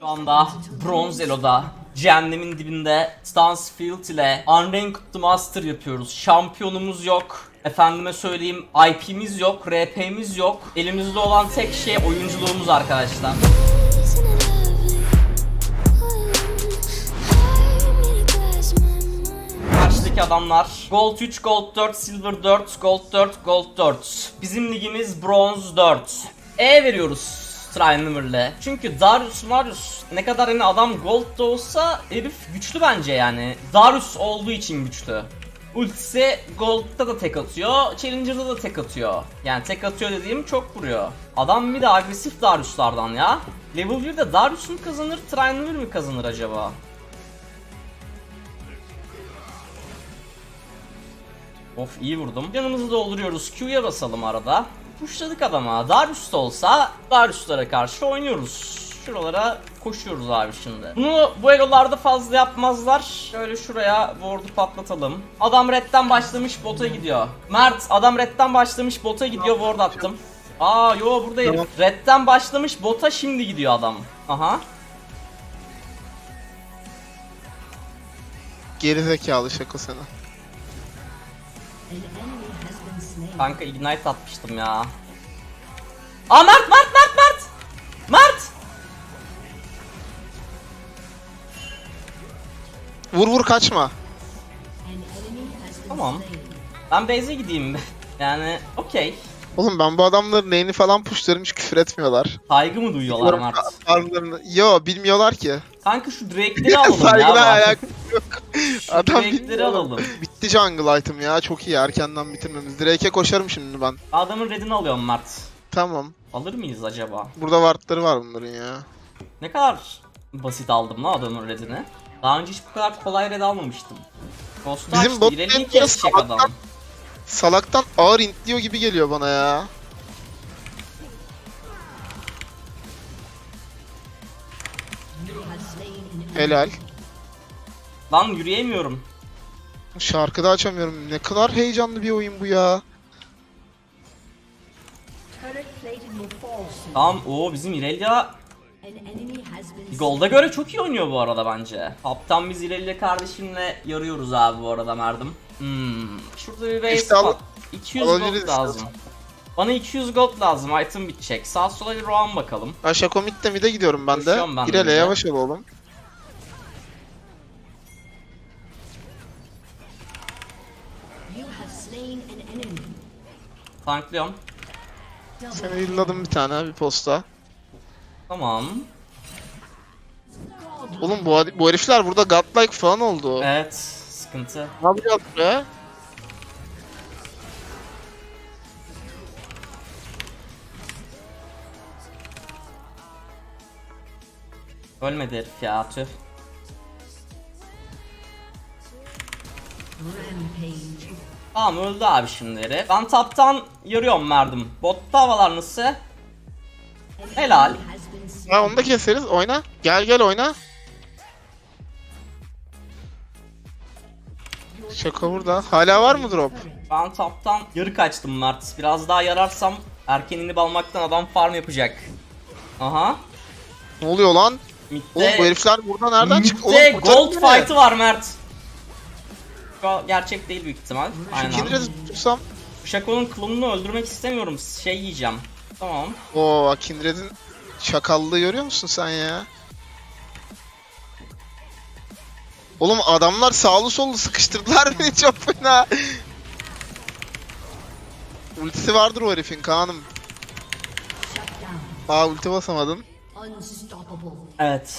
Şu anda Bronz Elo'da cehennemin dibinde Stansfield ile Unranked Master yapıyoruz. Şampiyonumuz yok. Efendime söyleyeyim IP'miz yok, RP'miz yok. Elimizde olan tek şey oyunculuğumuz arkadaşlar. Karşıdaki adamlar Gold 3, Gold 4, Silver 4, Gold 4, Gold 4. Bizim ligimiz Bronz 4. E veriyoruz Trinumer'le. Çünkü Darius Marius ne kadar hani adam Gold da olsa herif güçlü bence yani. Darius olduğu için güçlü. Ultisi Gold'da da tek atıyor, Challenger'da da tek atıyor. Yani tek atıyor dediğim çok vuruyor. Adam bir de agresif Darius'lardan ya. Level 1'de Darius mu kazanır, Trinumer mi kazanır acaba? Of iyi vurdum. Canımızı dolduruyoruz. Q'ya basalım arada. Pushladık adama. Darius da olsa Darius'lara karşı oynuyoruz. Şuralara koşuyoruz abi şimdi. Bunu bu elolarda fazla yapmazlar. Şöyle şuraya ward'u patlatalım. Adam redden başlamış bota gidiyor. Mert adam redden başlamış bota gidiyor ward attım. Aa yo burada herif. Redden başlamış bota şimdi gidiyor adam. Aha. Geri zekalı şaka sana. Kanka ignite atmıştım ya. Aa Mert Mert Mert Mert! Mert! Vur vur kaçma. Tamam. Ben base'e gideyim. Yani okey. Oğlum ben bu adamların lane'i falan pushlarım hiç küfür etmiyorlar. Saygı mı duyuyorlar Mert? Farmlarını... Yo bilmiyorlar ki. Kanka şu drake'leri alalım ya. Saygıdan bak. alakası yok. Şu Adam drake'leri bilmiyor. alalım. Bitti jungle item ya çok iyi erkenden bitirmemiz. Drake'e koşarım şimdi ben. Adamın redini alıyorum Mert. Tamam. Alır mıyız acaba? Burada wardları var bunların ya. Ne kadar basit aldım lan adamın redini. Daha önce hiç bu kadar kolay red almamıştım. Ghost'u Bizim açtı, bot lane'de kesecek salaktan- adam. Salaktan ağır intliyor gibi geliyor bana ya. Helal. Lan yürüyemiyorum. Şarkı da açamıyorum. Ne kadar heyecanlı bir oyun bu ya. Tamam o bizim Irelia Golda göre çok iyi oynuyor bu arada bence. Kaptan biz Irelia kardeşimle yarıyoruz abi bu arada Merdim. Hmm. Şurada bir base İşte al- pat. 200 alabiliriz gold lazım. Bana 200 gold lazım. Item bitecek. Sağ sola bir roam bakalım. Ben mid'de mid'e gidiyorum ben de. Koşuyorum ben de İrele mid'e. yavaş ol oğlum. Tanklıyorum. Seni yılladım bir tane bir posta. Tamam. Oğlum bu, bu herifler burada godlike falan oldu. Evet. Sıkıntı. Ne yapacağız be? Ölmedi herif ya tüh. Rampage. Tamam öldü abi şimdi herif. Ben taptan yarıyorum Merdim. Botta havalar nasıl? Helal. Ha onu da keseriz. Oyna. Gel gel oyna. Şaka burada. Hala var mı drop? Ben taptan yarı kaçtım Mert. Biraz daha yararsam erken inip almaktan adam farm yapacak. Aha. Ne oluyor lan? Mid'de, Oğlum bu herifler burada nereden çıktı? Oğlum gold fight'ı var Mert. Şu gerçek değil büyük ihtimal. Şu Aynen. Kindred'i tutsam. Shaco'nun klonunu öldürmek istemiyorum. Şey yiyeceğim. Tamam. Oo Kindred'in çakallığı görüyor musun sen ya? Oğlum adamlar sağlı sollu sıkıştırdılar beni çok fena. Ultisi vardır o herifin Kaan'ım. Aa ulti basamadın. Evet.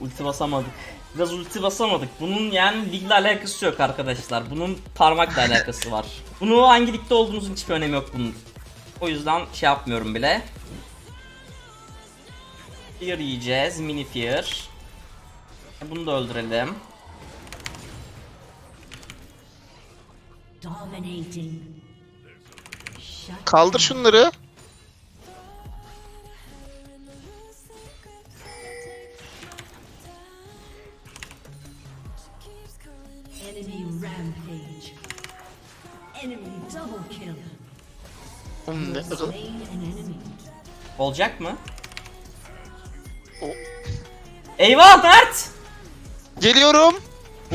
Ulti basamadık. Biraz ulti basamadık. Bunun yani ligle alakası yok arkadaşlar. Bunun parmakla alakası var. Bunu hangi ligde olduğunuzun hiçbir önemi yok bunun. O yüzden şey yapmıyorum bile. Fear yiyeceğiz. Mini Fear. Bunu da öldürelim. Kaldır şunları. Olacak mı? O- Eyvah Mert! Geliyorum.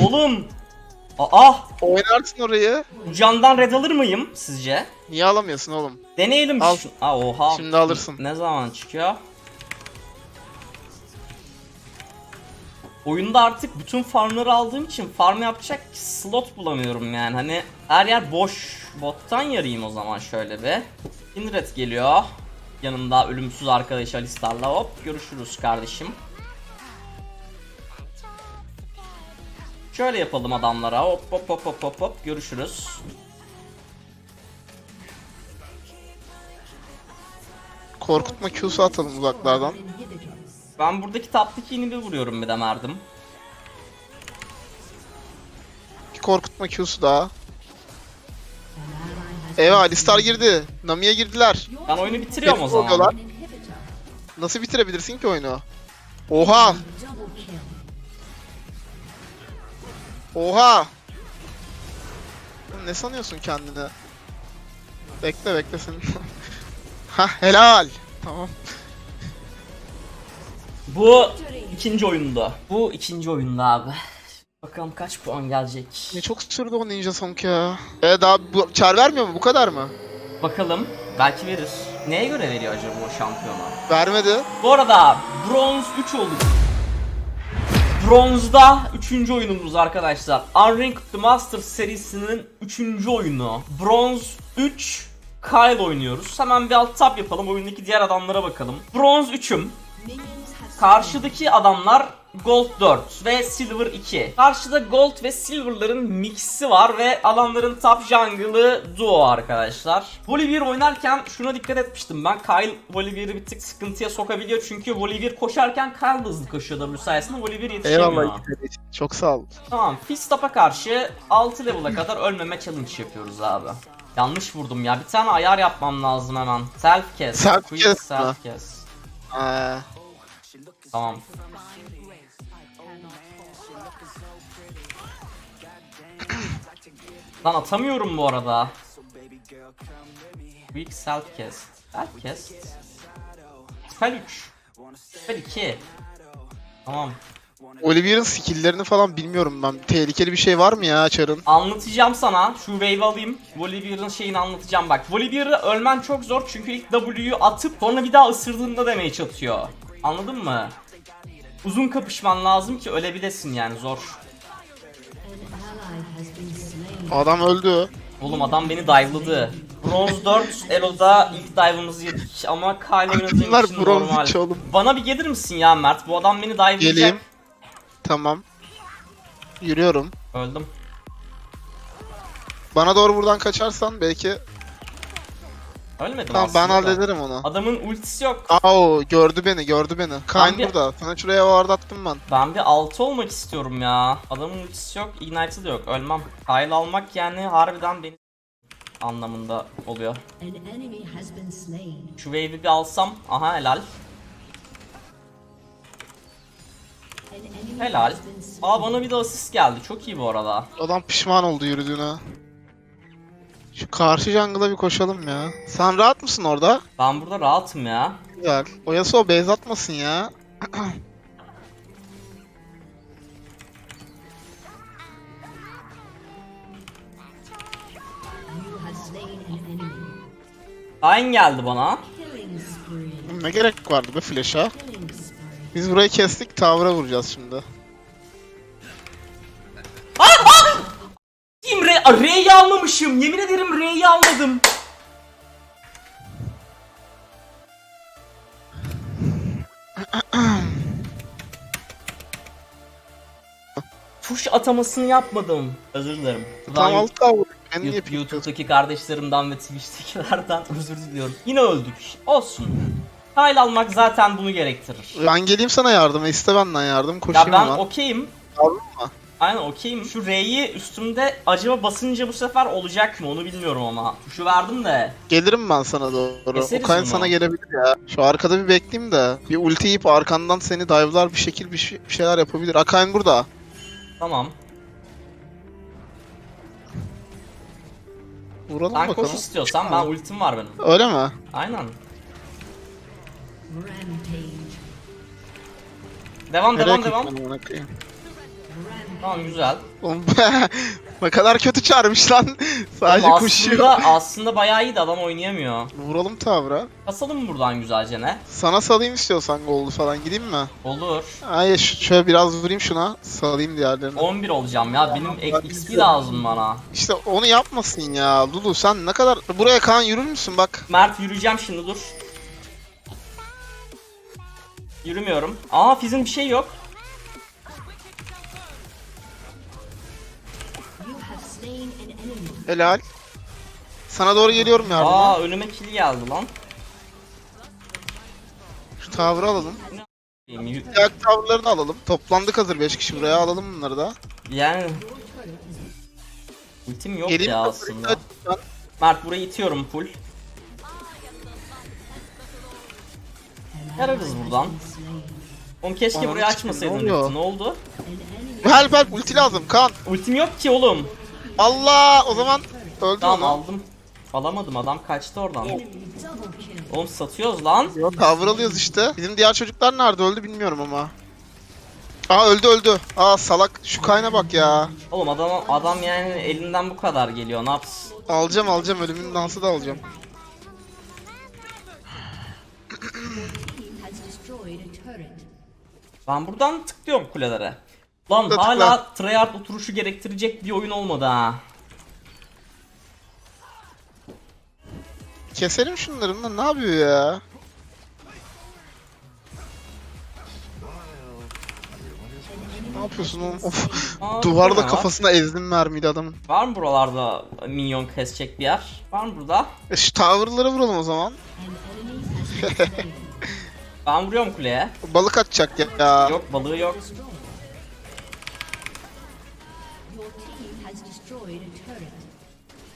Oğlum! Aa! Oynarsın orayı. Bu Candan red alır mıyım sizce? Niye alamıyorsun oğlum? Deneyelim. Al. şu- Aa oha. Şimdi alırsın. Ne zaman çıkıyor? Oyunda artık bütün farmları aldığım için farm yapacak slot bulamıyorum yani. Hani her yer boş. Bottan yarayayım o zaman şöyle bir. Kindred geliyor. Yanımda ölümsüz arkadaş Alistar'la hop görüşürüz kardeşim. Şöyle yapalım adamlara hop hop hop hop hop hop görüşürüz. Korkutma Q'su atalım uzaklardan. Ben buradaki taptaki inhibi vuruyorum bir de merdim. Bir korkutma Q'su daha. Eyvah Alistar girdi. Nami'ye girdiler. Ben oyunu bitiriyorum o zaman. oluyorlar. Nasıl bitirebilirsin ki oyunu? Oha! Oha! Ne sanıyorsun kendini? Bekle bekle sen. ha helal. Tamam. Bu ikinci oyunda. Bu ikinci oyunda abi. Bakalım kaç puan gelecek. Ne çok sürdü o Ninja Song ya. E daha bu, çar vermiyor mu? Bu kadar mı? Bakalım. Belki verir. Neye göre veriyor acaba o şampiyonu? Vermedi. Bu arada bronz 3 olduk. Bronzda 3. oyunumuz arkadaşlar. Unranked The Masters serisinin 3. oyunu. Bronz 3 Kyle oynuyoruz. Hemen bir alt tab yapalım. Oyundaki diğer adamlara bakalım. Bronz 3'üm. Minions have Karşıdaki adamlar Gold 4 ve Silver 2. Karşıda Gold ve Silver'ların mixi var ve adamların top jungle'ı duo arkadaşlar. Volibear oynarken şuna dikkat etmiştim ben. Kyle Volibear'ı bir tık sıkıntıya sokabiliyor çünkü Volibear koşarken Kyle hızlı koşuyor W sayesinde Volibear yetişemiyor. Eyvallah. Çok sağ ol. Tamam Fistop'a karşı 6 level'a kadar ölmeme challenge yapıyoruz abi. Yanlış vurdum ya. Bir tane ayar yapmam lazım hemen. Self kes. Self kes self kes. Ee, Tamam. Lan atamıyorum bu arada. Quick self cast. Self cast. Spell 3. Spell 2. Tamam. Oliver'ın skill'lerini falan bilmiyorum ben. Tehlikeli bir şey var mı ya Çar'ın? Anlatacağım sana. Şu wave alayım. Volibear'ın şeyini anlatacağım bak. Volibear'ı ölmen çok zor çünkü ilk W'yu atıp sonra bir daha ısırdığında damage atıyor. Anladın mı? Uzun kapışman lazım ki ölebilesin yani zor. Adam öldü. Oğlum adam beni dive'ladı. Bronze 4 Elo'da ilk dive'ımızı yedik ama Kyle oynadığım Bunlar için bronz normal. oğlum. Bana bir gelir misin ya Mert? Bu adam beni dive'layacak. Geleyim. Tamam. Yürüyorum. Öldüm. Bana doğru buradan kaçarsan belki... Ölmedim Tamam ben hallederim onu. Adamın ultisi yok. Aa gördü beni gördü beni. Kayn bir- burada. Sana şuraya ward attım ben. Ben bir 6 olmak istiyorum ya. Adamın ultisi yok, ignite'ı da yok. Ölmem. Kyle almak yani harbiden beni anlamında oluyor. An enemy has been slain. Şu wave'i bir alsam. Aha helal. An enemy Helal. has been slain. Aa bana bir de asist geldi. Çok iyi bu arada. Adam pişman oldu yürüdüğüne. Şu karşı jungle'a bir koşalım ya. Sen rahat mısın orada? Ben burada rahatım ya. Güzel. O Yasuo base atmasın ya. Kayn geldi bana. Ne gerek vardı be flash'a? Biz burayı kestik, tower'a vuracağız şimdi. R'yi almamışım. Yemin ederim R'yi almadım. Tuş atamasını yapmadım. Özür dilerim. Buradan Tam alt tower. Ben niye YouTube- yapayım? YouTube'daki kardeşlerimden ve Twitch'tekilerden özür diliyorum. Yine öldük. Olsun. Kyle almak zaten bunu gerektirir. Ben geleyim sana yardıma, iste benden yardım, Ya koşayım ben hemen. okeyim. Aldın mı? Aynen okeyim. Şu R'yi üstümde acaba basınca bu sefer olacak mı onu bilmiyorum ama. Tuşu verdim de. Gelirim ben sana doğru. Keseriz O Kayn bunu. sana gelebilir ya. Şu arkada bir bekleyeyim de. Bir ulti yiyip arkandan seni dive'lar bir şekil bir, şey- bir şeyler yapabilir. Akayn burada. Tamam. Vuralım Sen bakalım. koş istiyorsan ben ultim var benim. Öyle mi? Aynen. Rampage. Devam Nereye devam devam. gittin amına koyayım? Tamam güzel. Oğlum ne kadar kötü çağırmış lan. Sadece Oğlum koşuyor. aslında, aslında bayağı iyi de adam oynayamıyor. Vuralım tavra. Kasalım buradan güzelce ne? Sana salayım istiyorsan goldu falan gideyim mi? Olur. Hayır ş- şöyle biraz vurayım şuna. Salayım diğerlerini. 11 olacağım ya. Benim ek- XP lazım bana. İşte onu yapmasın ya. Lulu sen ne kadar... Buraya kan yürür müsün bak. Mert yürüyeceğim şimdi dur. Yürümüyorum. Aa Fizz'in bir şey yok. Helal. Sana doğru geliyorum yardıma. Aa önüme kill geldi lan. Şu tavrı alalım. Y- Diğer tavırlarını alalım. Toplandık hazır 5 kişi buraya alalım bunları da. Yani Ultim yok Geleyim ya aslında. Mert burayı itiyorum full. Yararız buradan. Oğlum keşke Ananı burayı açmasaydın ne oluyor? Ne oldu? Help help ulti lazım kan. Ultim yok ki oğlum. Allah o zaman öldü Tamam onu. aldım. Alamadım adam kaçtı oradan. Oğlum satıyoruz lan. Yok alıyoruz işte. Bizim diğer çocuklar nerede öldü bilmiyorum ama. Aa öldü öldü. Aa salak şu kayna bak ya. Oğlum adam adam yani elinden bu kadar geliyor. Ne yapsın? Alacağım alacağım ölümün dansı da alacağım. Ben buradan tıklıyorum kulelere. Lan Tıkla, hala tryhard oturuşu gerektirecek bir oyun olmadı ha. Keselim şunları bunlar ne yapıyor ya? Ne yapıyorsun oğlum? Of. Aa, Duvarda kafasına ezdim mermiyle adamın. Var mı buralarda minyon kesecek bir yer? Var mı burada? E şu tavırları vuralım o zaman. Ben vuruyorum kuleye. Balık atacak ya. Yok balığı yok.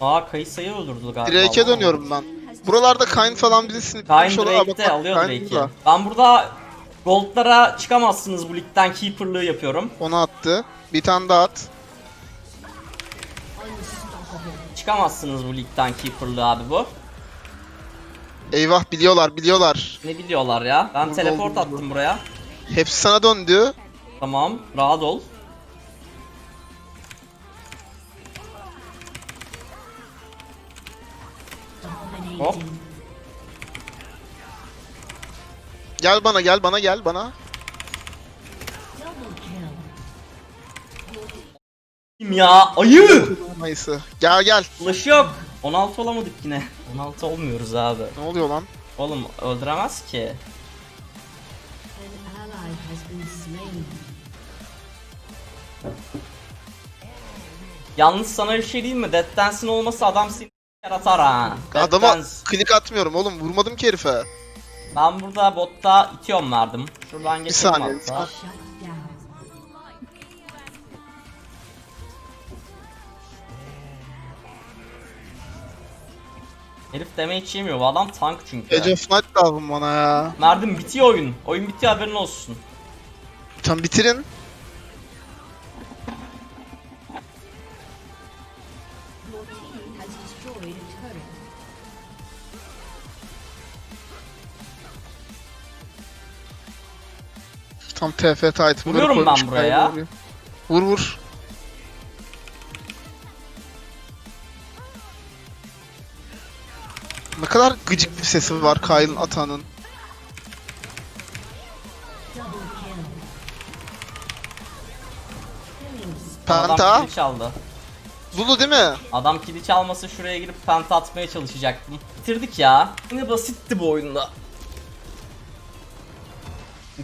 Aa Kayısa'yı öldürdü galiba. Drake'e dönüyorum ben. Buralarda Kayn falan bizi Kayn siniplemiş olur. Aa, bak, Drake'de bak, alıyor Kayn Drake'i. burada. Ben burada Gold'lara çıkamazsınız bu ligden keeper'lığı yapıyorum. Onu attı. Bir tane daha at. Çıkamazsınız bu ligden keeper'lığı abi bu. Eyvah biliyorlar biliyorlar. Ne biliyorlar ya? Ben Burada teleport olduğumuzu. attım buraya. Hepsi sana döndü. Tamam, rahat ol. Hop. Gel bana gel bana gel bana. Kim ya? Ayı! Mayısı. Gel gel. Flash yok. 16 olamadık yine. 16 olmuyoruz abi. Ne oluyor lan? Oğlum öldüremez ki. Yalnız sana bir şey diyeyim mi? Dead Dance'in olması adam seni yaratar ha. Dead Adama Dance. klik atmıyorum oğlum. Vurmadım ki herife. Ben burada botta itiyorum verdim. Şuradan geçelim saniye, bir hatta. Down. Herif damage yemiyor. Bu adam tank çünkü. Age of Night lazım bana ya. Merdim bitiyor oyun. Oyun bitiyor haberin olsun. Tam bitirin. Destroyed a turret. Tam TF tight. Bunları Vuruyorum ben koymuş, buraya. kaydı vuruyor. Vur vur. Ne kadar gıcık bir sesi var Kyle'ın atanın. Double kill. Adam Penta. kili çaldı. Zulu değil mi? Adam kili çalmasa şuraya girip penta atmaya çalışacaktım. Bitirdik ya. Yine basitti bu oyunda.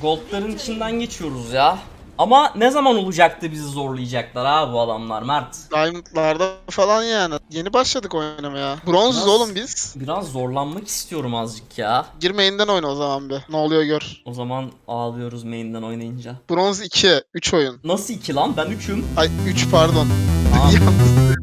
Goldların içinden geçiyoruz ya. Ama ne zaman olacaktı bizi zorlayacaklar ha bu adamlar Mert? Diamond'larda falan yani. Yeni başladık oynamaya. Bronzuz Biraz- oğlum biz. Biraz zorlanmak istiyorum azıcık ya. Girmeyinden oyna o zaman bir. Ne oluyor gör. O zaman ağlıyoruz main'den oynayınca. Bronz 2. 3 oyun. Nasıl iki lan? Ben üçüm. Ay 3 pardon. 一样